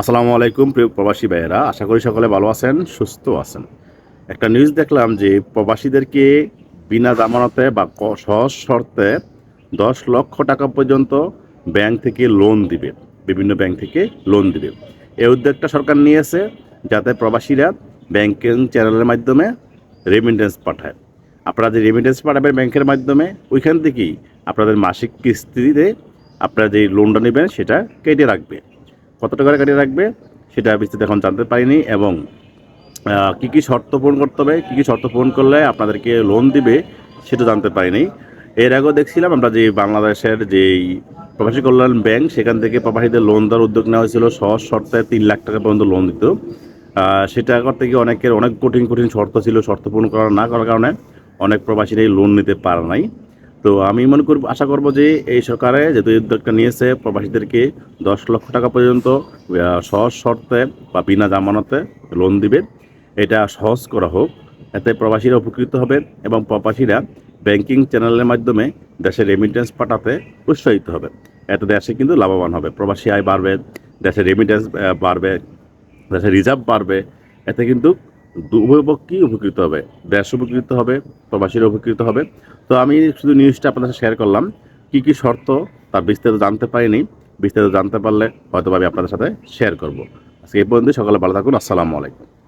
আসসালামু আলাইকুম, প্রিয় প্রবাসী ভাইয়েরা। আশা করি সকলে ভালো আছেন, সুস্থ আছেন। একটা নিউজ দেখলাম যে প্রবাসীদেরকে বিনা জামানতে বা সহজ শর্তে দশ লক্ষ টাকা পর্যন্ত ব্যাংক থেকে লোন দিবে, বিভিন্ন ব্যাংক থেকে লোন দিবে। এই উদ্যোগটা সরকার নিয়েছে যাতে প্রবাসীরা ব্যাংকিং চ্যানেলের মাধ্যমে রেমিটেন্স পাঠায়। আপনারা যে রেমিটেন্স পাঠাবেন ব্যাংকের মাধ্যমে, ওইখান থেকেই আপনাদের মাসিক কিস্তিতে আপনারা যে লোনটা নেবেন, সেটা কেটে রাখবে। কত টাকা কাটিয়ে রাখবে সেটা বিস্তারিত এখন জানতে পারিনি এবং কি কি শর্ত পূরণ করতে হবে, কী কী শর্ত পূরণ করলে আপনাদেরকে লোন দিবে সেটা জানতে পারিনি। এর আগেও দেখছিলাম আমরা যে বাংলাদেশের যেই প্রবাসী কল্যাণ ব্যাংক, সেখান থেকে প্রবাসীদের লোন দেওয়ার উদ্যোগ নেওয়া হয়েছিল, সহজ শর্তে তিন লাখ টাকা পর্যন্ত লোন দিত। সেটা করতে গিয়ে অনেকের অনেক কঠিন কঠিন শর্ত ছিল, শর্ত পূরণ করা না করার কারণে অনেক প্রবাসীরাই লোন নিতে পারে নাই। তো আমি মনে করব আশা করব যে এই সরকারে যেহেতু উদ্যোগটা নিয়েছে, প্রবাসীদেরকে দশ লক্ষ টাকা পর্যন্ত সহজ শর্তে বা বিনা জামানতে লোন দিবে। এটা সহজ করা হোক। এতে প্রবাসীরা উপকৃত হবে এবং প্রবাসীরা ব্যাংকিং চ্যানেলের মাধ্যমে দেশের রেমিটেন্স পাঠাতে উৎসাহিত হবে। এতে দেশে কিন্তু লাভবান হবে। প্রবাসী আয় বাড়বে, দেশের রেমিটেন্স বাড়বে, দেশের রিজার্ভ বাড়বে। এতে কিন্তু দু- উভয় পক্ষই উপকৃত হবে, দেশ উপকৃত হবে প্রবাসীরা উপকৃত হবে। তো আমি শুধু নিউজটা আপনার সাথে শেয়ার করলাম, কি কি শর্ত তার বিস্তারিত জানতে পারিনি, বিস্তারিত জানতে পারলে হয়তো আমি আপনাদের সাথে শেয়ার করব। আজকে এই পর্যন্ত সকালে ভালো থাকুন, আসসালামু আলাইকুম।